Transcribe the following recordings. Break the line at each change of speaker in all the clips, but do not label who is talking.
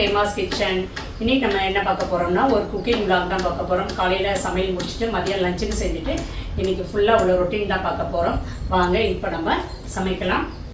Famous kitchen இன்னைக்கு நம்ம என்ன பார்க்க போகிறோம்னா ஒரு குக்கிங் பிளாக் தான் பார்க்க போகிறோம் காலையில் சமையல் முடிச்சுட்டு மதியம் லஞ்சுன்னு செஞ்சுட்டு இன்னைக்கு ஃபுல்லாக உள்ள ரொட்டீன் தான் பார்க்க போகிறோம் வாங்க இப்போ நம்ம சமைக்கலாம்.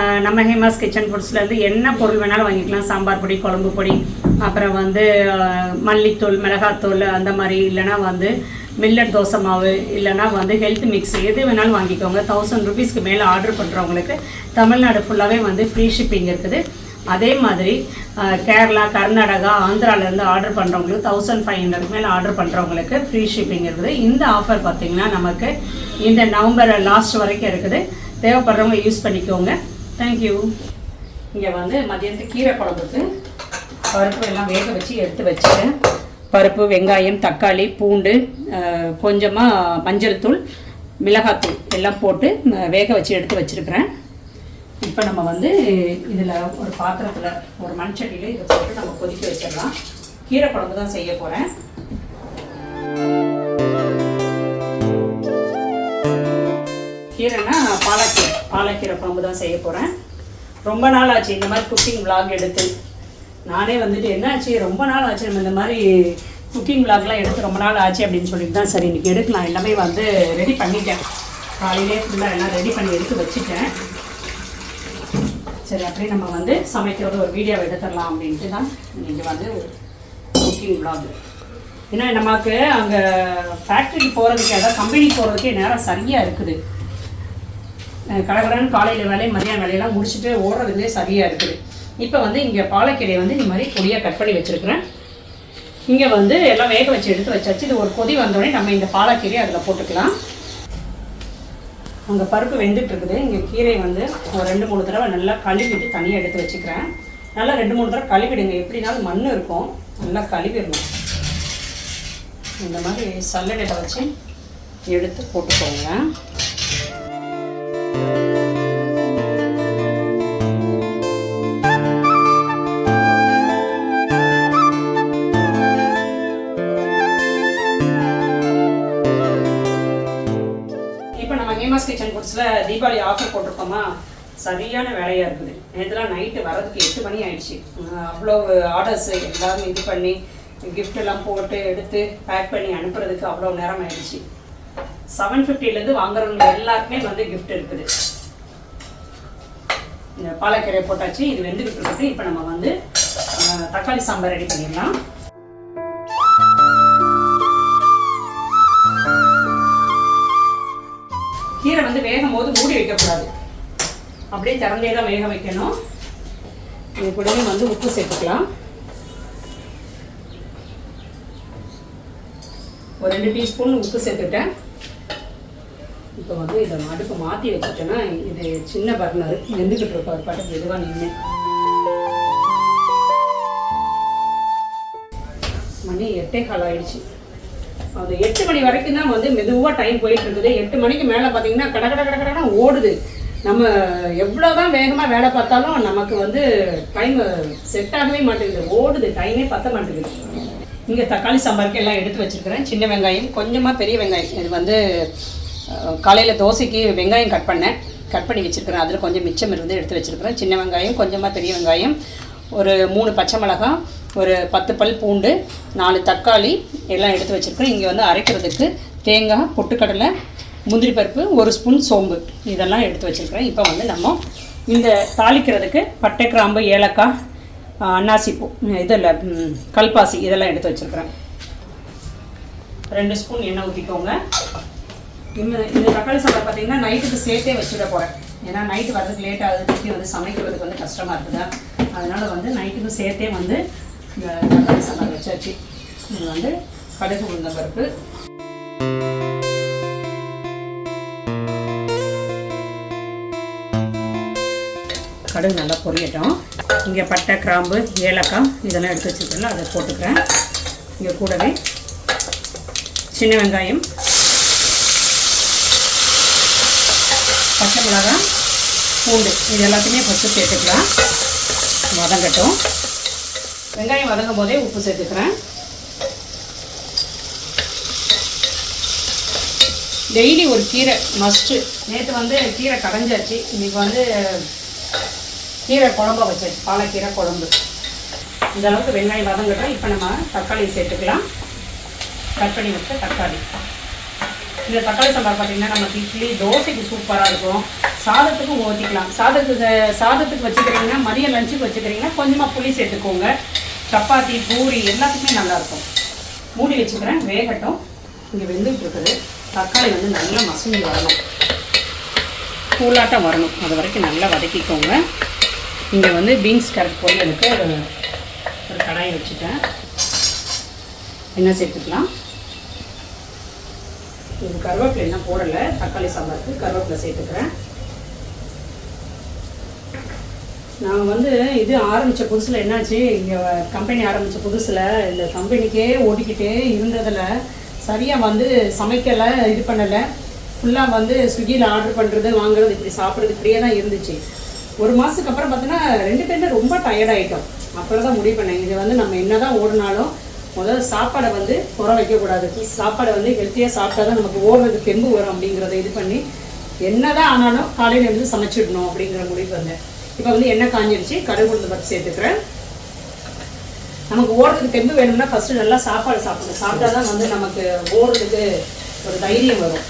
அஹ் நம்ம ஹேமாஸ் கிச்சன் ஃபுட்ஸ்லேருந்து என்ன பொருள் வேணாலும் வாங்கிக்கலாம். சாம்பார் பொடி குழம்பு பொடி அப்புறம் வந்து மல்லித்தூள் மிளகாத்தூள் அந்த மாதிரி இல்லைன்னா வந்து மில்லட் தோசை மாவு இல்லைன்னா வந்து ஹெல்த் மிக்ஸ் எது வேணாலும் வாங்கிக்கோங்க. தௌசண்ட் ருபீஸ்க்கு மேலே ஆர்டர் பண்ணுறவங்களுக்கு தமிழ்நாடு ஃபுல்லாகவே வந்து ஃப்ரீ ஷிப்பிங் இருக்குது. அதே மாதிரி கேரளா கர்நாடகா ஆந்திராலேருந்து ஆர்டர் பண்ணுறவங்களுக்கு தௌசண்ட் ஃபைவ் ஹண்ட்ரட் மேலே ஆர்டர் பண்ணுறவங்களுக்கு ஃப்ரீ ஷிப்பிங் இருக்குது. இந்த ஆஃபர் பார்த்திங்கன்னா நமக்கு இந்த நவம்பர் லாஸ்ட் வரைக்கும் இருக்குது. தேவைப்படுறவங்க யூஸ் பண்ணிக்கோங்க. தேங்க்யூ இங்கே வந்து மதியத்துக்கு கீரை குழம்புக்கு பருப்பு எல்லாம் வேக வச்சு எடுத்து வச்சுட்டேன் பருப்பு வெங்காயம் தக்காளி பூண்டு கொஞ்சமாக மஞ்சள் தூள் மிளகாத்தூள் எல்லாம் போட்டு வேக வச்சு எடுத்து வச்சுருக்கிறேன். இப்போ நம்ம வந்து இதில் ஒரு பாத்திரத்தில் ஒரு மண்சட்டியில் இதை போட்டு நம்ம கொதிக்க வச்சிடலாம். கீரை குழம்பு தான் செய்ய போகிறேன் கீரைனா பாலக்கீரை. பாலக்கீரை குழம்பு தான் செய்ய போகிறேன் ரொம்ப நாள் ஆச்சு இந்த மாதிரி குக்கிங் விளாக் எடுத்து. நானே வந்துட்டு என்னாச்சு ரொம்ப நாள் ஆச்சு. நம்ம இந்த மாதிரி குக்கிங் விளாக்லாம் எடுத்து ரொம்ப நாள் ஆச்சு அப்படின்னு சொல்லிட்டு தான் சரி இன்றைக்கி எடுக்கலாம். எல்லாமே வந்து ரெடி பண்ணிட்டேன். காலையிலே ஃபுல்லாக எல்லாம் ரெடி பண்ணி எடுத்து வச்சுட்டேன். சரி அப்படியே நம்ம வந்து சமைக்கிறது ஒரு வீடியோ எடுத்துடலாம் அப்படின்ட்டு தான் இன்னைக்கு வந்து குக்கிங் விளாக் ஏன்னா நமக்கு அங்கே ஃபேக்ட்ரிக்கு போகிறதுக்கு அதாவது கம்பெனிக்கு போகிறதுக்கே நேரம் சரியாக இருக்குது. கடகடன்னு காலையில் வேலையை மதியான வேலையெல்லாம் முடிச்சுட்டு ஓடுறதுலேயே சரியாக இருக்குது. இப்போ வந்து இங்கே பாலக்கீரையை வந்து இந்த மாதிரி பொடியாக கட் பண்ணி வச்சுருக்குறேன். இங்கே வந்து எல்லாம் வேக வச்சு எடுத்து வச்சாச்சு. இது ஒரு கொதி வந்தோடனே நம்ம இந்த பாலக்கீரையை அதில் போட்டுக்கலாம். அங்கே பருப்பு வெந்துட்டு இருக்குது. இங்கே கீரை வந்து ஒரு ரெண்டு மூணு தடவை நல்லா கழுவிட்டு தனியாக எடுத்து வச்சுக்கிறேன். நல்லா ரெண்டு மூணு தடவை கழுவிடுங்க. எப்படினாலும் மண் இருக்கும். நல்லா கழுவிடணும். இந்த மாதிரி சல்லடையில் வச்சு எடுத்து போட்டுக்கோங்க. இப்போ நம்ம ஹேமாஸ் கிச்சன் ஃபுட்ஸில் தீபாவளி ஆஃபர் போட்டிருக்கோமா? சரியான வேலையாக இருக்குது. நேற்றுலாம் நைட்டு வரதுக்கு எட்டு மணி ஆயிடுச்சு. அவ்வளோ ஆர்டர்ஸ் எல்லாரும் இது பண்ணி கிஃப்ட் எல்லாம் போட்டு எடுத்து பேக் பண்ணி அனுப்புறதுக்கு அவ்வளோ நேரம் ஆயிடுச்சு. செவன் ஃபிஃப்டிலேருந்து வாங்குறவங்க எல்லாருக்குமே வந்து கிஃப்ட் இருக்குது. இந்த பாலக்கீரை போட்டாச்சு இது வெந்துக்கிட்டு இருக்குது இப்போ நம்ம வந்து தக்காளி சாம்பார் ரெடி பண்ணிடலாம். கீரை வந்து வேகும் போது மூடி வைக்கக்கூடாது. அப்படியே திறந்தே தான் வேக வைக்கணும். இது கூடவே வந்து உப்பு சேர்த்துக்கலாம். ஒரு ரெண்டு டீஸ்பூன் உப்பு சேர்த்துட்டேன். இப்போ வந்து இதை அடுப்பு மாற்றி வச்சுட்டேன்னா இது சின்ன பர்னர். வெந்துக்கிட்டு இருப்பார் பாட்டுக்கு மெதுவாக நின்று. மணி எட்டே கால் ஆயிடுச்சு. அது எட்டு மணி வரைக்கும் தான் வந்து மெதுவாக டைம் போயிட்டு இருக்குது. எட்டு மணிக்கு மேலே பார்த்தீங்கன்னா கட கட கட கடன்னு ஓடுது. நம்ம எவ்வளோதான் வேகமாக வேலை பார்த்தாலும் நமக்கு வந்து டைம் செட் ஆகவே மாட்டேங்குது. ஓடுது. டைமே பத்த மாட்டேங்குது. இங்கே தக்காளி சாம்பாருக்கு எல்லாம் எடுத்து வச்சிருக்கிறேன். சின்ன வெங்காயம் கொஞ்சமாக பெரிய வெங்காயம். இது வந்து காலையில் தோசைக்கு வெங்காயம் கட் பண்ணேன். கட் பண்ணி வச்சுருக்கிறேன். அதில் கொஞ்சம் மிச்சம் இருந்து எடுத்து வச்சுருக்கிறேன். சின்ன வெங்காயம் கொஞ்சமாக பெரிய வெங்காயம் ஒரு மூணு பச்சை மிளகாய் ஒரு பத்து பல் பூண்டு நாலு தக்காளி எல்லாம் எடுத்து வச்சுருக்கிறேன். இங்கே வந்து அரைக்கிறதுக்கு தேங்காய் பொட்டுக்கடலை முந்திரி பருப்பு ஒரு ஸ்பூன் சோம்பு. இதெல்லாம் எடுத்து வச்சுருக்கிறேன். இப்போ வந்து நம்ம இந்த தாளிக்கிறதுக்கு பட்டை கிராம்பு ஏலக்காய் அன்னாசிப்பூ அன்னாசி இதில் கல்பாசி இதெல்லாம் எடுத்து வச்சுருக்கிறேன். ரெண்டு ஸ்பூன் எண்ணெய் ஊற்றிக்கோங்க இந்த இந்த தக்காளி சாம்பார் பார்த்தீங்கன்னா நைட்டுக்கு சேர்த்தே வச்சுட போகிறேன் ஏன்னா நைட்டு வரதுக்கு லேட் ஆகுது திருப்பி வந்து சமைக்கிறதுக்கு வந்து கஷ்டமாக இருக்குதா? அதனால் வந்து நைட்டுக்கு சேர்த்தே வந்து இந்த தக்காளி சாம்பார் வச்சாச்சு. இது வந்து கடுகு உளுந்த பருப்பு. கடுகு நல்லா பொரியட்டும். இங்கே பட்டை கிராம்பு ஏலக்காய் இதெல்லாம் எடுத்து வச்சுருக்கல அதை போட்டுக்கிறேன். இங்கே கூடவே சின்ன வெங்காயம் பச்சை மிளகாய் பூண்டு இது எல்லாத்தையுமே ஃபஸ்ட்டு சேர்த்துக்கலாம் வதங்கட்டும். வெங்காயம் வதங்கும் போதே உப்பு சேர்த்துக்கிறேன். டெய்லி ஒரு கீரை மஸ்ட்டு நேற்று வந்து கீரை கடைஞ்சாச்சு. இன்றைக்கி வந்து கீரை குழம்பா வச்சாச்சு. பாலக்கீரை குழம்பு. இந்த அளவுக்கு வெங்காயம் வதங்கட்டும். இப்போ நம்ம தக்காளி சேர்த்துக்கலாம். கட் பண்ணி வச்ச தக்காளி. இந்த தக்காளி சாம்பார் பார்த்தீங்கன்னா நம்ம இட்லி தோசைக்கு சூப்பராக இருக்கும். சாதத்துக்கும் ஊற்றிக்கலாம் சாதத்துக்கு சாதத்துக்கு வச்சுக்கிறீங்கன்னா மதியம் லஞ்சுக்கு வச்சுக்கிறீங்கன்னா கொஞ்சமாக புளி சேர்த்துக்கோங்க. சப்பாத்தி பூரி எல்லாத்துக்குமே நல்லாயிருக்கும் மூடி வச்சுக்கிறேன். வேகட்டும். இங்கே வெந்துட்டு இருக்குது. தக்காளி வந்து நல்லா மசிஞ்சு வரணும். கூலாட்டம் வரணும். அது வரைக்கும் நல்லா வதக்கிக்கோங்க. இங்கே வந்து பீன்ஸ் கரெக்ட் பொரியலுக்கு ஒரு கடாயை வச்சுட்டேன். என்ன சேர்த்துக்கலாம்? இது கருவேப்பிலை என்ன போடலை தக்காளி சாம்பாருக்கு கருவேப்பிலை சேர்த்துக்கிறேன். நான் வந்து இது ஆரம்பித்த புதுசில் என்னாச்சு இங்கே கம்பெனி ஆரம்பித்த புதுசில் இந்த கம்பெனிக்கே ஓடிக்கிட்டே இருந்ததில் சரியாக வந்து சமைக்கலை இது பண்ணலை. ஃபுல்லாக வந்து ஸ்விக்கியில் ஆர்டர் பண்ணுறது வாங்குறது இப்படி சாப்பிட்றது இப்படியே தான் இருந்துச்சு. ஒரு மாதத்துக்கு அப்புறம் பார்த்தீங்கன்னா ரெண்டு பேருமே ரொம்ப டயர்டாகிட்டோம் அப்புறம் தான் முடிவு பண்ணேன். இது வந்து நம்ம என்ன தான் ஓடினாலும் முதல்ல சாப்பாடை வந்து குறை வைக்கக்கூடாது. சாப்பாடை வந்து ஹெல்த்தியாக சாப்பிட்டா தான் நமக்கு ஓடுறதுக்கு தெம்பு வரும் அப்படிங்கிறத இது பண்ணி என்னதான் ஆனாலும் காலையில் இருந்து சமைச்சிடணும் அப்படிங்கிற முடிவு வந்தேன். இப்போ வந்து எண்ணெய் காஞ்சிருச்சு கடுகு உளுந்து பருப்பு சேர்த்துக்கிறேன். நமக்கு ஓடுறதுக்கு தெம்பு வேணும்னா ஃபஸ்ட்டு நல்லா சாப்பாடு சாப்பிடணும். சாப்பிட்டா தான் வந்து நமக்கு ஓடுறதுக்கு ஒரு தைரியம் வரும்.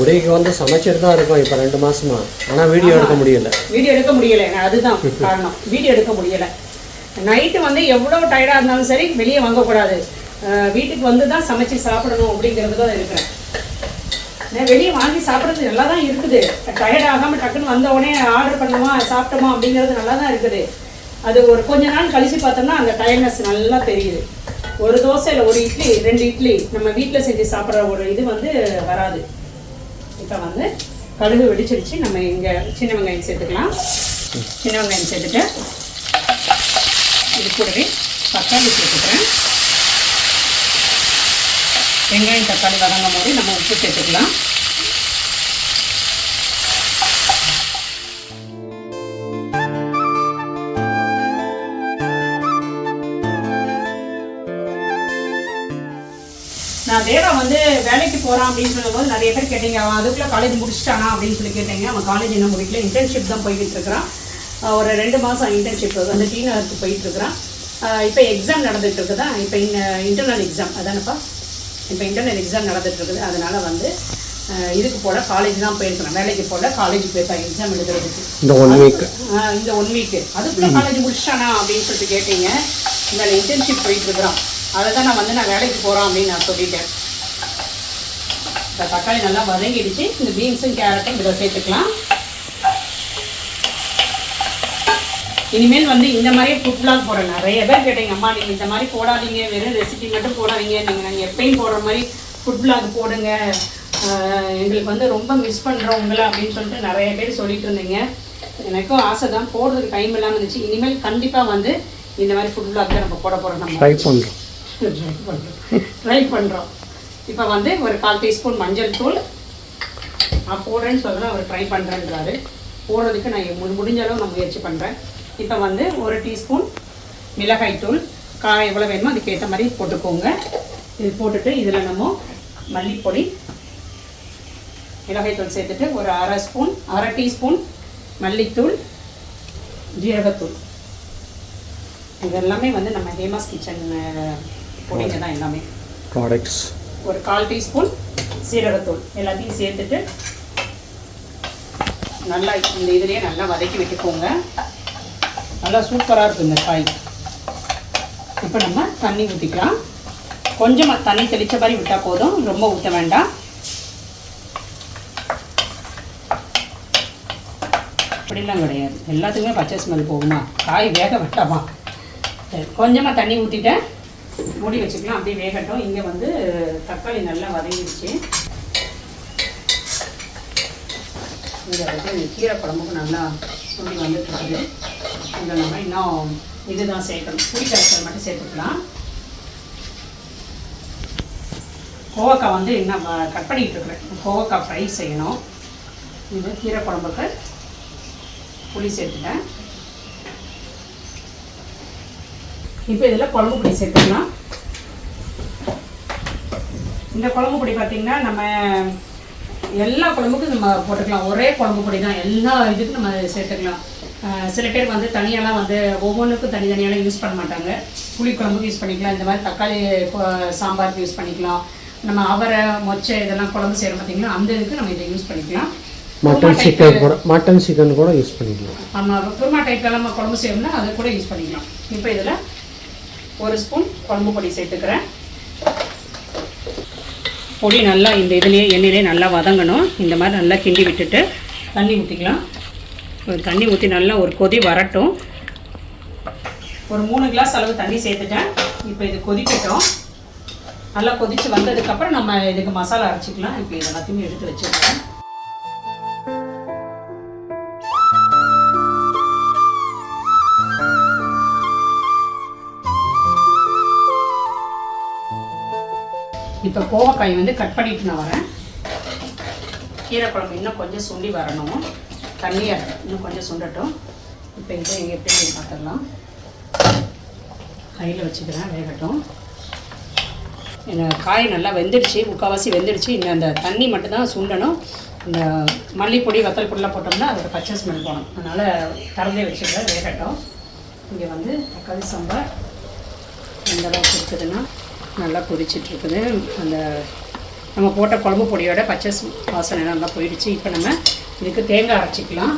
உடைக்கு வந்து சமைச்சிட்டு தான் இருக்கோம் இப்போ ரெண்டு மாசமா. ஆனால் வீடியோ எடுக்க முடியல.
வீடியோ எடுக்க முடியலை. அதுதான் காரணம். வீடியோ எடுக்க முடியலை. நைட்டு வந்து எவ்வளோ டயர்டாக இருந்தாலும் சரி வெளியே வாங்கக்கூடாது. வீட்டுக்கு வந்து தான் சமைச்சு சாப்பிடணும் அப்படிங்கிறது தான் இருக்கிறேன். நான் வெளியே வாங்கி சாப்பிட்றது நல்லா தான் இருக்குது. டயர்ட் ஆகாமல் டக்குன்னு வந்த உடனே ஆர்டர் பண்ணுமா சாப்பிட்டோமா அப்படிங்கிறது நல்லா தான் இருக்குது. அது ஒரு கொஞ்ச நாள் கழித்து பார்த்தோம்னா அந்த டயர்ட்னஸ் நல்லா தெரியுது. ஒரு தோசை இல்லை ஒரு இட்லி ரெண்டு இட்லி நம்ம வீட்டில் செஞ்சு சாப்பிட்ற ஒரு இது வந்து வராது. இப்போ வந்து கழுகு வெடிச்சிருச்சு. நம்ம இங்கே சின்ன வெங்காயம் சேர்த்துக்கலாம். சின்ன வெங்காயம் சேர்த்துட்டு இது கூடவே தக்காளி சேர்த்துக்கிறேன் வெங்காயம் தக்காளி வதங்கும் போது நம்ம உப்பு சேர்த்துக்கலாம். நான் தேவா வந்து வேலைக்கு போகிறான் அப்படின்னு சொல்லும்போது நிறைய பேர் கேட்டீங்க அவன் அதுக்குள்ளே காலேஜ் முடிச்சிட்டானா அப்படின்னு சொல்லி கேட்டீங்க. அவன் காலேஜ் இன்னும் முடிக்கல இன்டர்ன்ஷிப் தான் போய்கிட்டு இருக்கிறான். ஒரு ரெண்டு மாதம் இன்டர்ன்ஷிப் வந்து டீனருக்கு போயிட்டு இருக்கிறான் இப்போ எக்ஸாம் நடந்துட்டு இருக்குதா இப்போ இன்டர்னல் எக்ஸாம் அதானப்பா இப்போ இன்டர்னல் எக்ஸாம் நடந்துட்டு இருக்குது அதனால வந்து இதுக்கு போல காலேஜ் தான் போயிருக்கிறேன். வேலைக்கு போல காலேஜ் போயிருக்கான் எக்ஸாம் எழுதுறதுக்கு.
இந்த ஒன் வீக்
இந்த ஒன் வீக்கு அதுக்குள்ள காலேஜ் முடிச்சிட்டானா அப்படின்னு சொல்லிட்டு கேட்டீங்க. இந்த இன்டர்ன்ஷிப் போயிட்டு இருக்கிறான் அதை தான் நான் வந்து நான் வேலைக்கு போகிறோம் அப்படின்னு நான் சொல்லிட்டேன். இப்போ தக்காளி நல்லா வதங்கிடுச்சு. இந்த பீன்ஸும் கேரட்டும் இதில் சேர்த்துக்கலாம். இனிமேல் வந்து இந்த மாதிரியே ஃபுட் vlog போடுறேன். நிறைய பேர் கேட்டீங்க அம்மா நீங்கள் இந்த மாதிரி போடாதீங்க வெறும் ரெசிபி மட்டும் போடாதீங்க. நீங்கள் நாங்கள் எப்பயும் போடுற மாதிரி ஃபுட் vlog போடுங்க. எங்களுக்கு வந்து ரொம்ப மிஸ் பண்ணுறோம் உங்களை அப்படின்னு சொல்லிட்டு நிறைய பேர் சொல்லிட்டு இருந்தீங்க. எனக்கும் ஆசை தான். போடுறதுக்கு டைம் இல்லாமல் இருந்துச்சு. இனிமேல் கண்டிப்பாக வந்து இந்த மாதிரி ஃபுட் vlog தான் நம்ம போட போகிறோம் நம்ம
ட்ரை பண்ணுறோம்
ட்ரை பண்ணுறோம் ட்ரை பண்ணுறோம் இப்போ வந்து ஒரு கால் டீஸ்பூன் மஞ்சள் தூள். நான் போடுறேன்னு சொல்கிறேன் அவர் ட்ரை பண்ணுறேன்றாரு போடுறதுக்கு நான் முடிஞ்ச அளவு நான் முயற்சி பண்ணுறேன் இப்போ வந்து ஒரு டீஸ்பூன் மிளகாய் தூள் காய் எவ்வளோ வேணுமோ அதுக்கேற்ற மாதிரி போட்டுக்கோங்க. இது போட்டுட்டு இதில் நம்ம மல்லிப்பொடி மிளகாய் தூள் சேர்த்துட்டு ஒரு அரை ஸ்பூன் அரை டீஸ்பூன் மல்லித்தூள் ஜீரகத்தூள். இது எல்லாமே வந்து நம்ம ஹேமாஸ் கிச்சன் பொடிங்க தான் எல்லாமே.
ப்ராடக்ட்ஸ்
ஒரு கால் டீஸ்பூன் சீரகத்தூள் எல்லாத்தையும் சேர்த்துட்டு நல்லா இந்த இதுலேயே நல்லா வதக்கி விட்டுக்கோங்க. நல்லா சூப்பராக இருக்கும் இந்த காய் இப்போ நம்ம தண்ணி ஊற்றிக்கலாம் கொஞ்சமாக தண்ணி தெளித்த மாதிரி விட்டால் போதும். ரொம்ப ஊற்ற வேண்டாம். அப்படிலாம் கிடையாது. எல்லாத்துக்குமே பச்சை ஸ்மெல் போகுமா? காய் வேக விட்டாமா சரி கொஞ்சமாக தண்ணி ஊற்றிட்டேன் மூடி வச்சுக்கலாம். அப்படியே வேகட்டும். இங்கே வந்து தக்காளி நல்லா வதங்கிடுச்சு. இதை வந்து கீரை குழம்புக்கு நல்லா சொல்லி வந்துட்டு இருக்குது. இதில் நம்ம இன்னும் இதுதான் சேர்க்கணும். புளிக்கரைசல் மட்டும் சேர்த்துக்கலாம். கோவக்காய் வந்து இன்னும் கட் பண்ணிகிட்டு இருக்கிறேன் கோவக்காய் ஃப்ரை செய்யணும். இது கீரை குழம்புக்கு புளி சேர்த்துட்டேன். இப்போ இதில் குழம்பு பொடி சேர்த்துக்கலாம். இந்த குழம்பு பொடி பார்த்திங்கன்னா நம்ம எல்லா குழம்புக்கும் நம்ம போட்டுக்கலாம். ஒரே குழம்பு பொடி தான். எல்லா இதுக்கும் நம்ம சேர்த்துக்கலாம். சில பேர் வந்து தனியாலாம் வந்து ஒவ்வொன்றுக்கும் தனித்தனியாலாம் யூஸ் பண்ண மாட்டாங்க. புளி குழம்புக்கு யூஸ் பண்ணிக்கலாம். இந்த மாதிரி தக்காளி சாம்பாருக்கு யூஸ் பண்ணிக்கலாம். நம்ம அவரை மொச்சை இதெல்லாம் குழம்பு செய்கிறோம் பார்த்தீங்களா அந்த இதுக்கு நம்ம இதை யூஸ் பண்ணிக்கலாம்.
மட்டன் சிக்கன் கூட மட்டன் சிக்கன் கூட யூஸ் பண்ணிக்கலாம்.
நம்ம குருமா டைப்ல நம்ம குழம்பு செய்யணும்னா அதை கூட யூஸ் பண்ணிக்கலாம். இப்போ இதில் ஒரு ஸ்பூன் குழம்பு பொடி சேர்த்துக்கிறேன். பொடி நல்லா இந்த இதுலேயே எண்ணெயிலே நல்லா வதங்கணும். இந்த மாதிரி நல்லா கிண்டி விட்டுட்டு தண்ணி ஊற்றிக்கலாம் கொஞ்சம் தண்ணி ஊற்றி நல்லா ஒரு கொதி வரட்டும். ஒரு மூணு கிளாஸ் அளவு தண்ணி சேர்த்துட்டேன். இப்போ இது கொதிக்கட்டும். நல்லா கொதித்து வந்ததுக்கப்புறம் நம்ம இதுக்கு மசாலா அரைச்சிக்கலாம். இப்போ இது எல்லாத்தையுமே எடுத்து வச்சுருக்கேன். இப்போ கோவக்காய் வந்து கட் பண்ணிட்டு நான் வரேன். கீரை குழம்பு இன்னும் கொஞ்சம் சுண்டி வரணும். தண்ணியை இன்னும் கொஞ்சம் சுண்டட்டும். இப்போ இதை எப்படி பார்த்துடலாம். கையில் வச்சுக்கிறேன் வேகட்டும். இந்த காய் நல்லா வெந்துடுச்சு முக்கால்வாசி வெந்துடுச்சு. இந்த அந்த தண்ணி மட்டும்தான் சுண்டணும். இந்த மல்லிப்பொடி வத்தல் பொடிலாம் போட்டோம்னா அதோட பச்சை ஸ்மெல் போகணும். அதனால் திறந்தே வச்சுக்கிறேன் வேகட்டும். இங்கே வந்து தக்காளி சாம்பார். எந்த அளவுக்கு இருக்குதுன்னா நல்லா கொதிச்சிட்டு இருக்குது அந்த நம்ம போட்ட குழம்பு பொடியோட பச்சை வாசனை நல்லா போயிடுச்சு. இப்போ நம்ம இதுக்கு தேங்காய் அரைச்சிக்கலாம்.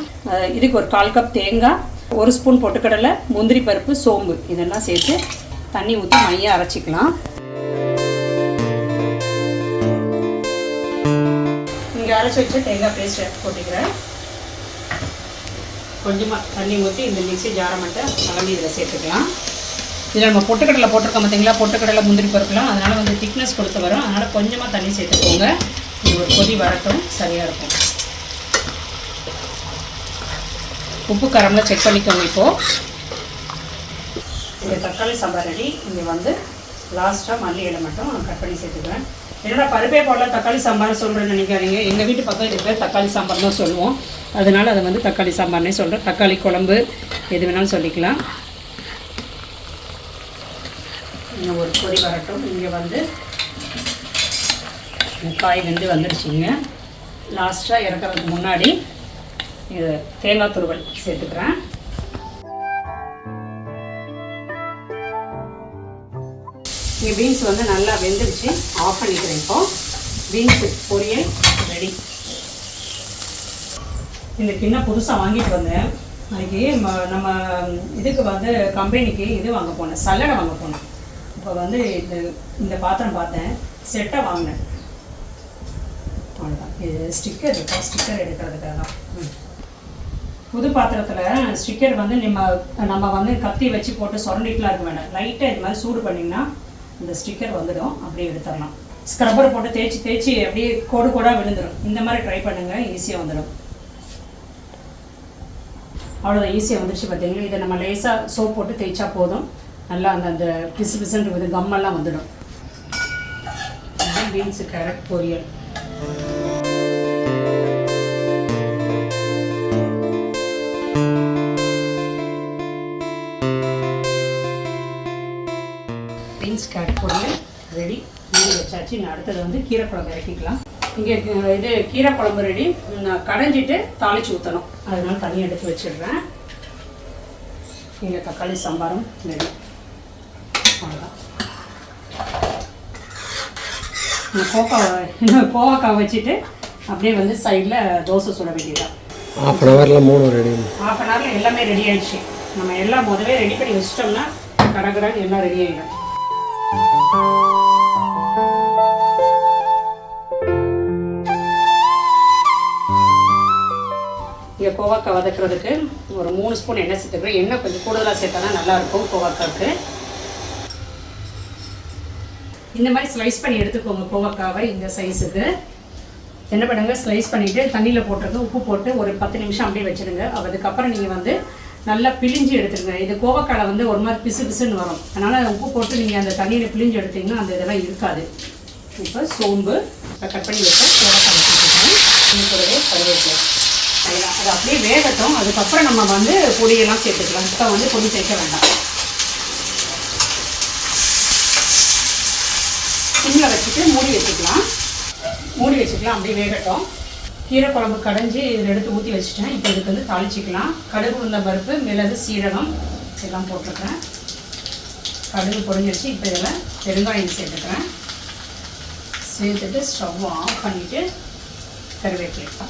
இதுக்கு ஒரு கால் கப் தேங்காய் ஒரு ஸ்பூன் பொட்டுக்கடலை முந்திரி பருப்பு சோம்பு இதெல்லாம் சேர்த்து தண்ணி ஊற்றி மையாக அரைச்சிக்கலாம். இங்கே அரைச்சி வச்ச தேங்காய் பேஸ்ட் போட்டுக்கிறேன். கொஞ்சமாக தண்ணி ஊற்றி இந்த மிக்ஸி ஜாரை மட்டும் கலந்து இதில் சேர்த்துக்கலாம். இதில் நம்ம பொட்டுக்கடலை போட்டிருக்கோம் பார்த்தீங்களா பொட்டுக்கடலை முந்திரி பருப்புலாம் அதனால் வந்து திக்னஸ் கொடுத்து வரும். அதனால் கொஞ்சமாக தண்ணி சேர்த்துக்கோங்க. இது ஒரு கொதி வரட்டும் சரியாக இருக்கும். உப்பு காரம்லாம் செக் பண்ணிக்கோங்க இப்போது இந்த தக்காளி சாம்பார் ரெடி. இங்கே வந்து லாஸ்ட்டாக மல்லி இலை மட்டும் கட் பண்ணி சேர்த்துக்கிறேன் என்னடா பருப்பே போடல தக்காளி சாம்பார் சொல்கிறேன்னு நினைக்காதீங்க. எங்கள் வீட்டு பக்கம் இருக்கிற தக்காளி சாம்பார் தான் சொல்லுவோம். அதனால் அதை வந்து தக்காளி சாம்பார்னே சொல்கிறேன் தக்காளி குழம்பு எது வேணாலும் சொல்லிக்கலாம். இன்னும் ஒரு கொதி வரட்டும். இங்கே வந்து காய் வெந்து வந்துடுச்சுங்க. லாஸ்ட்டாக இறக்கிறதுக்கு முன்னாடி இது தேங்காய் துருவல் சேர்த்துக்கிறேன். இங்கே பீன்ஸ் வந்து நல்லா வெந்துடுச்சு ஆஃப் பண்ணிக்கிறேன் இப்போ. பீன்ஸ் பொரியல் ரெடி இந்த கிண்ணம் புதுசாக வாங்கிட்டு வந்தேன். அன்றைக்கி நம்ம இதுக்கு வந்து கம்பெனிக்கு இது வாங்க போனேன். சல்லடை வாங்க போனேன். இப்போ வந்து இந்த இந்த பாத்திரம் பார்த்தேன். செட்டை வாங்கினேன். அவ்வளோதான் இது ஸ்டிக்கர் இருக்கா? ஸ்டிக்கர் எடுக்கிறதுக்காக தான் புது பாத்திரத்தில் ஸ்டிக்கர் வந்து நம்ம நம்ம வந்து கத்தி வச்சு போட்டு சுரண்டிக்கலாம் இருக்க வேண்டாம். லைட்டாக இது மாதிரி சூடு பண்ணிங்கன்னா இந்த ஸ்டிக்கர் வந்துடும். அப்படியே எடுத்துடலாம். ஸ்க்ரப்பர் போட்டு தேய்ச்சி தேய்ச்சி அப்படியே கோடு கோடாக விழுந்துடும் இந்த மாதிரி ட்ரை பண்ணுங்கள் ஈஸியாக வந்துடும். அவ்வளோதான் ஈஸியாக வந்துருச்சு பார்த்தீங்களா இதை நம்ம லேசாக சோப் போட்டு தேய்ச்சா போதும். நல்லா அந்த அந்த பிசு பிசுன்றது கம்மெல்லாம் வந்துடும். பீன்ஸு கேரட் பொரியல். ரெடி. மூடி வச்சாச்சு. நான் அடுத்தது வந்து கீரை குழம்பு இறக்கிக்கலாம். இங்கே இது கீரை குழம்பு ரெடி. நான் கடைஞ்சிட்டு தாளிச்சு ஊற்றணும் அதனால தண்ணி எடுத்து வச்சிடுறேன். இங்கே தக்காளி சாம்பாரும் ரெடி. அவ்வளோதான் இந்த இன்னும் கோவக்காய் வச்சுட்டு அப்படியே வந்து சைடில் தோசை சுட வேண்டியதான்
ஹாஃப் அன் ஹவரில் மூணு ரெடி
ஹாஃப் அன் ஹவரில் எல்லாமே ரெடி ஆயிடுச்சு. நம்ம எல்லாம் முதவே ரெடி பண்ணி வச்சிட்டோம்னா கடகடன்னு எல்லாம் ரெடி ஆகிடும் இங்கே கோவாக்காய் வதக்குறதுக்கு ஒரு மூணு ஸ்பூன் எண்ணெய் சேர்த்துக்கிறேன். எண்ணெய் கொஞ்சம் கூடுதலாக சேர்த்தா தான் நல்லாயிருக்கும் கோவாக்காவுக்கு இந்த மாதிரி ஸ்லைஸ் பண்ணி எடுத்துக்கோங்க கோவக்காவை இந்த சைஸுக்கு என்ன பண்ணுங்க? ஸ்லைஸ் பண்ணிவிட்டு தண்ணியில் போட்டுருங்க உப்பு போட்டு ஒரு பத்து நிமிஷம் அப்படியே வச்சுடுங்க. அதுக்கப்புறம் நீங்கள் வந்து நல்லா பிழிஞ்சு எடுத்துருங்க இது கோவக்காலை வந்து ஒரு மாதிரி பிசு பிசுன்னு வரும். அதனால் உப்பு போட்டு நீங்கள் அந்த தண்ணியில் பிழிஞ்சு எடுத்தீங்கன்னா அந்த இதெல்லாம் இருக்காது. இப்போ சோம்பு இப்போ கட் பண்ணி வச்சு கோவக்காய். கூடவே கருவேப்பிலை. அது அப்படியே வேகட்டும். அதுக்கப்புறம் நம்ம வந்து பொடியெல்லாம் சேர்த்துக்கலாம். இப்போ வந்து பொடி சேர்க்க வேண்டாம். சிம்மில் வச்சுட்டு மூடி வச்சுக்கலாம். மூடி வச்சுக்கலாம். அப்படியே வேகட்டும். கீரை குழம்பு கடைஞ்சி இதில் எடுத்து ஊற்றி வச்சுட்டேன். இப்போ இதுக்கு வந்து தாளிச்சிக்கலாம். கடுகு உள்ள பருப்பு மிளகு சீரகம் எல்லாம் போட்டிருக்கேன் கடுகு பொடிஞ்சிருச்சு இப்போ இதில் பெருங்காயம் சேர்த்துக்கிறேன். சேர்த்துட்டு ஸ்டவ் ஆஃப் பண்ணிவிட்டு கருவேப்பிலை.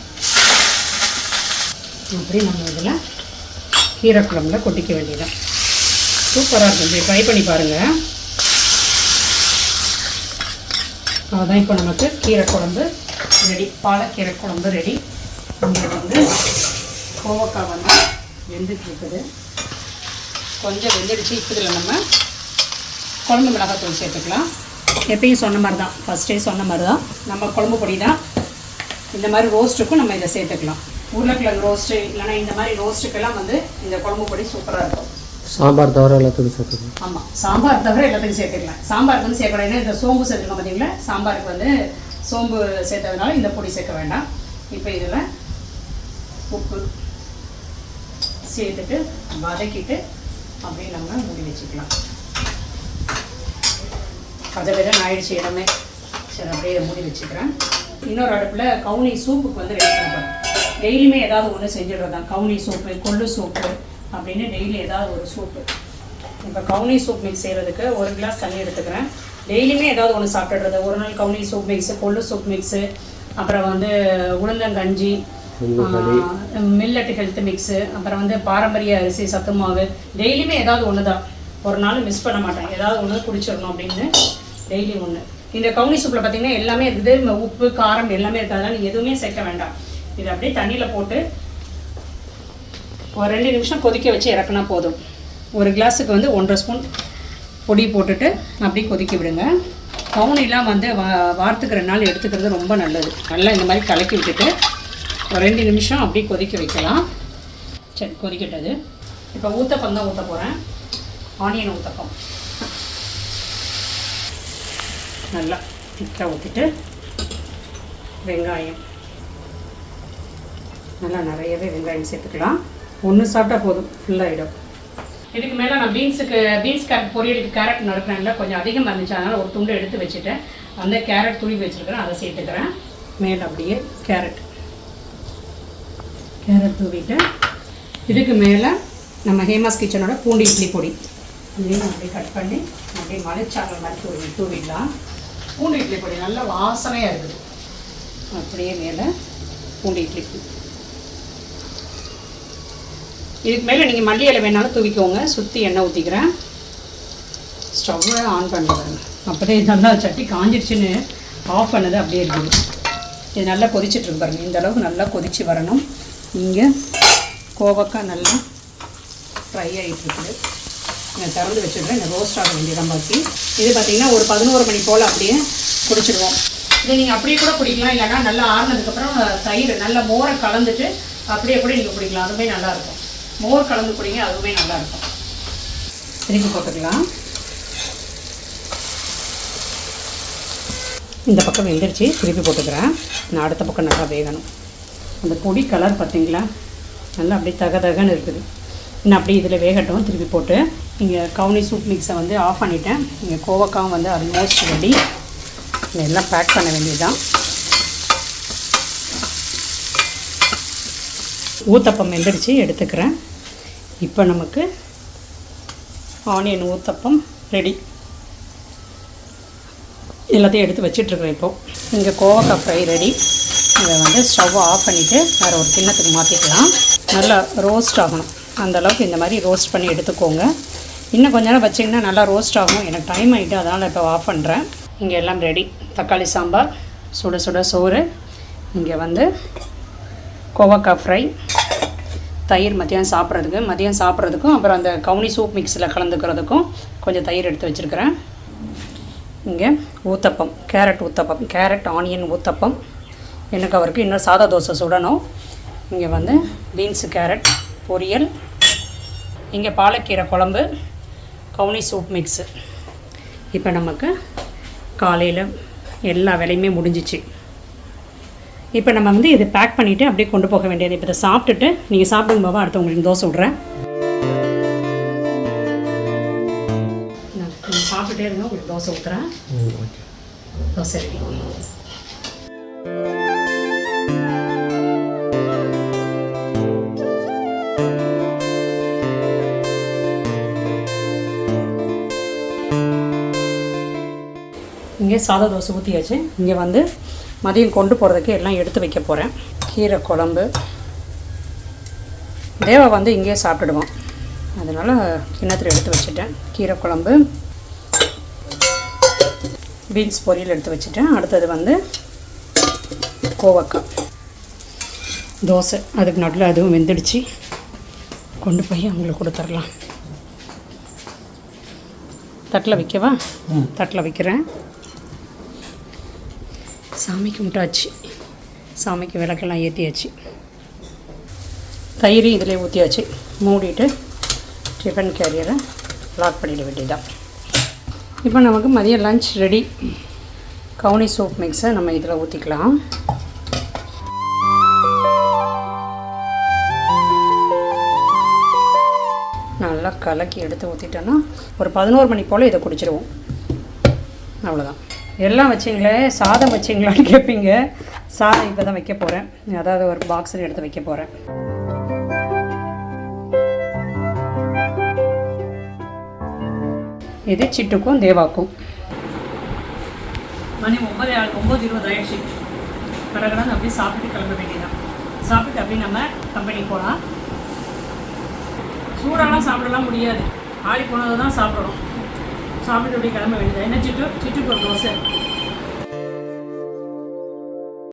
அப்படியே நம்ம இதில் கீரை குழம்புல கொட்டிக்க வேண்டியதான் சூப்பராக இருக்கும் ட்ரை பண்ணி பாருங்கள் அதுதான் இப்போ நமக்கு கீரை குழம்பு ரெடி பாலக்கீரை குழம்பு ரெடி. இங்கே வந்து கோவக்காய் வந்து வெந்துட்டு கொஞ்சம் வெந்துடுச்சு இப்போ இதில் நம்ம குழம்பு மிளகாத்தூள் சேர்த்துக்கலாம். எப்பயும் சொன்ன மாதிரி தான் ஃபஸ்ட்டே சொன்ன மாதிரி தான் நம்ம குழம்பு பொடி தான். இந்த மாதிரி ரோஸ்ட்டுக்கும் நம்ம இதை சேர்த்துக்கலாம். உருளைக்கிழங்கு ரோஸ்ட்டு இல்லைன்னா இந்த மாதிரி ரோஸ்ட்டுக்கெல்லாம் வந்து இந்த குழம்பு பொடி சூப்பராக இருக்கும்.
சாம்பார் தவிர எல்லாத்துக்கும் சேர்த்துக்கணும்
ஆமாம் சாம்பார் தவிர எல்லாத்துக்கும் சேர்த்துக்கலாம். சாம்பாருக்கு வந்து ஏன்னா இந்த சோம்பு சேர்த்துருக்கோம் பார்த்தீங்களா சாம்பாருக்கு வந்து சோம்பு சேர்த்ததுனால இந்த பொடி சேர்க்க வேண்டாம். இப்போ இதில் உப்பு சேர்த்துட்டு வதக்கிட்டு அப்படியே நம்ம மூடி வச்சுக்கலாம். அதை விட ஆயிடுச்சு இடமே. சரி அப்படியே மூடி வச்சுக்கிறேன். இன்னொரு அடுப்பில் கவுனி சூப்புக்கு வந்து ரெடி பண்ணுறேன் டெய்லியுமே ஏதாவது ஒன்று செஞ்சிடுறது? தான் கவுனி சூப்பு கொள்ளு சூப்பு அப்படின்னு டெய்லி ஏதாவது ஒரு சூப்பு. இப்போ கவுனி சூப் மிக்ஸ் செய்கிறதுக்கு ஒரு கிளாஸ் தண்ணி எடுத்துக்கிறேன். டெய்லியுமே ஏதாவது ஒன்று சாப்பிட்டுடுறது. ஒரு நாள் கவுனி சூப் மிக்ஸு கொள்ளு சூப் மிக்ஸு அப்புறம் வந்து உளுந்தங்கஞ்சி மில்லட் ஹெல்த் மிக்ஸு அப்புறம் வந்து பாரம்பரிய அரிசி சத்து மாவு. டெய்லியுமே ஏதாவது ஒன்று தான் ஒரு நாள் மிஸ் பண்ண மாட்டேன். ஏதாவது ஒன்று குடிச்சிடணும் அப்படின்னு டெய்லி ஒன்று இந்த கவுனி சூப்பில் பார்த்தீங்கன்னா எல்லாமே இருக்குது ம- உப்பு காரம் எல்லாமே நீங்கள் எதுவுமே சேர்க்க வேண்டாம். இதை அப்படியே தண்ணியில் போட்டு ஒரு ரெண்டு நிமிஷம் கொதிக்க வச்சு இறக்குனா போதும். ஒரு கிளாஸுக்கு வந்து ஒன்றரை ஸ்பூன் பொடி போட்டுட்டு அப்படியே கொதிக்க விடுங்க. கவுனிலாம் வந்து வா வாரத்துக்கு ரெண்டு நாள் எடுத்துக்கிறது ரொம்ப நல்லது. நல்லா இந்த மாதிரி கலக்கி விட்டுட்டு ஒரு ரெண்டு நிமிஷம் அப்படியே கொதிக்க வைக்கலாம். சரி கொதிக்கட்டது. இப்போ ஊத்தப்பம் தான் ஊற்ற போகிறேன் ஆனியன் ஊத்தப்பம். நல்லா திக்காக ஊற்றிட்டு வெங்காயம். நல்லா நிறையவே வெங்காயம் சேர்த்துக்கலாம். ஒன்று சாப்பிட்டா போதும் ஃபுல்லாகிடும் இதுக்கு மேலே நான் பீன்ஸுக்கு பீன்ஸ் கேரட் பொரியலுக்கு கேரட் நறுக்கிறேன்ல கொஞ்சம் அதிகமாக இருந்துச்சு அதனால் ஒரு துண்டு எடுத்து வச்சுட்டேன். அந்த கேரட் துருவி வச்சுருக்கிறேன் அதை சேர்த்துக்கிறேன். மேலே அப்படியே கேரட் கேரட் தூவிட்டு இதுக்கு மேலே நம்ம ஹேமாஸ் கிச்சனோட பூண்டு இட்லி பொடி. இதையும் அப்படியே கட் பண்ணி அப்படியே மலைச்சாரல் மாதிரி தூவி தூவிடலாம். பூண்டு இட்லி பொடி நல்லா வாசனையாக இருக்குது. அப்படியே மேலே பூண்டு இட்லி பொடி. இதுக்கு மேலே நீங்கள் மல்லி இலை வேணாலும் தூவிக்கோங்க. சுற்றி எண்ணெய் ஊற்றிக்கிறேன் ஸ்டவ்வை ஆன் பண்ணுறேன் இது நல்லா சட்டி காஞ்சிடுச்சுன்னு ஆஃப் பண்ணது அப்படியே இருக்குது. இது நல்லா கொதிச்சிட்ருக்கு பாருங்கள் இந்த அளவுக்கு நல்லா கொதிச்சு வரணும். இங்கே கோவக்காய் நல்லா ஃப்ரை ஆகிட்டு இருக்குது. நான் திறந்து வச்சுருக்கேன் இந்த ரோஸ்ட் ஆக வேண்டியதான் பாக்கி. இது பார்த்திங்கன்னா ஒரு பதினோரு மணி போல் அப்படியே குடிச்சிடுவோம். இதை நீங்கள் அப்படியே கூட குடிக்கலாம். இல்லைன்னா நல்லா ஆறுனதுக்கப்புறம் தயிர் நல்லா மோரை கலந்துட்டு அப்படியே கூட நீங்கள் குடிக்கலாம். அதுவுமே நல்லாயிருக்கும் மோர் கலந்து குடிங்க நல்லா நல்லாயிருக்கும். திருப்பி போட்டுக்கலாம். இந்த பக்கம் வெந்துருச்சு திருப்பி போட்டுக்கிறேன். நான் அடுத்த பக்கம் நல்லா வேகணும். அந்த பொடி கலர் பார்த்தீங்களா? நல்லா அப்படியே தக தகன்னு இருக்குது. நான் அப்படியே இதில் வேகட்டும். திருப்பி போட்டு இங்கே கவுனி சூப் மிக்ஸை வந்து ஆஃப் பண்ணிட்டேன். இங்கே கோவக்காவும் வந்து ஆல்மோஸ்ட் ரெடி எல்லாம் பேக் பண்ண வேண்டியதுதான். ஊத்தப்பம் வெந்துடுச்சு எடுத்துக்கிறேன். இப்போ நமக்கு ஆனியன் ஊத்தப்பம் ரெடி எல்லாத்தையும் எடுத்து வச்சிட்ருக்குறேன் இப்போது இங்கே கோவக்காய் ஃப்ரை ரெடி இதை வந்து ஸ்டவ் ஆஃப் பண்ணிவிட்டு வேறு ஒரு கிண்ணத்துக்கு மாற்றிக்கலாம் நல்லா ரோஸ்ட் ஆகணும். அந்த அளவுக்கு இந்த மாதிரி ரோஸ்ட் பண்ணி எடுத்துக்கோங்க. இன்னும் கொஞ்ச நேரம் வச்சிங்கன்னா நல்லா ரோஸ்ட் ஆகும் எனக்கு டைம் ஆகிட்டு அதனால் இப்போ ஆஃப் பண்ணுறேன் இங்கே எல்லாம் ரெடி தக்காளி சாம்பார் சுட சுட சோறு. இங்கே வந்து கோவக்காய் ஃப்ரை தயிர் மதியம் சாப்பிட்றதுக்கு மதியம் சாப்பிட்றதுக்கும் அப்புறம் அந்த கவுனி சூப் மிக்ஸில் கலந்துக்கிறதுக்கும் கொஞ்சம் தயிர் எடுத்து வச்சுருக்கிறேன். இங்கே uttapam carrot uttapam carrot onion uttapam. எனக்கு அவருக்கு இன்னும் சாதா தோசை சுடணும். இங்கே வந்து பீன்ஸு கேரட் பொரியல். இங்கே பாலக்கீரை குழம்பு கவுனி சூப் மிக்ஸு இப்போ நமக்கு காலையில் எல்லா வேலையுமே முடிஞ்சிச்சு. இப்போ நம்ம வந்து இதை பேக் பண்ணிவிட்டு அப்படியே கொண்டு போக வேண்டியது. இப்போ இதை சாப்பிட்டுட்டு நீங்கள் சாப்பிடுங்க பாபா அடுத்து உங்களுக்கு தோசை விட்றேன். நீங்கள் சாப்பிட்டுட்டே இருங்க உங்களுக்கு தோசை ஊற்றுறேன் தோசை ரெடி. இங்கே சாதா தோசை ஊற்றியாச்சு இங்கே வந்து மதியம் கொண்டு போகிறதுக்கு எல்லாம் எடுத்து வைக்க போகிறேன் கீரை குழம்பு. தேவா வந்து இங்கேயே சாப்பிட்டுடுவோம் அதனால் கிண்ணத்தில் எடுத்து வச்சுட்டேன். கீரை குழம்பு. பீன்ஸ் பொரியல் எடுத்து வச்சுட்டேன். அடுத்தது வந்து கோவக்காய். தோசை. அதுக்கு நடுவில் அதுவும் வெந்துடுச்சு. கொண்டு போய் அவங்களுக்கு கொடுத்துர்லாம் தட்டில் வைக்கவா? தட்டில் வைக்கிறேன். சாமி கும்பிட்டாச்சு. சாமிக்கு விளக்கெல்லாம் ஏற்றியாச்சு தயிர் இதிலே ஊற்றியாச்சு மூடிட்டு டிஃபன் கேரியரை லாக் பண்ணிட வேண்டியதான் இப்போ நமக்கு மதியம் லஞ்ச் ரெடி கவுனி சூப் மிக்ஸை நம்ம இதில் ஊற்றிக்கலாம் நல்லா கலக்கி எடுத்து ஊற்றிட்டோன்னா ஒரு பதினோரு மணி போல் இதை குடிச்சிருவோம். அவ்வளோதான் எல்லாம் வச்சிங்களே சாதம் வச்சிங்களான்னு கேட்பீங்க சாதம் இப்போ தான் வைக்க போகிறேன் அதாவது ஒரு பாக்ஸில் எடுத்து வைக்க போகிறேன் இது சிட்டுக்கும் தேவாக்கும். மணி ஒன்பது ஒம்பது இருபது ஆயிடுச்சு. கடகடன்னு அப்படியே சாப்பிட்டு கிளம்ப வேண்டியதான் சாப்பிட்டு அப்படியே நம்ம கம்பெனிக்கு போகலாம் சூடாலாம் சாப்பிடலாம் முடியாது. ஆடி போனது தான் சாப்பிடணும். சாப்பிட்டு அப்படியே கிளம்ப வேண்டியது என்ன சிட்டு? சிட்டுக்கு ஒரு தோசை.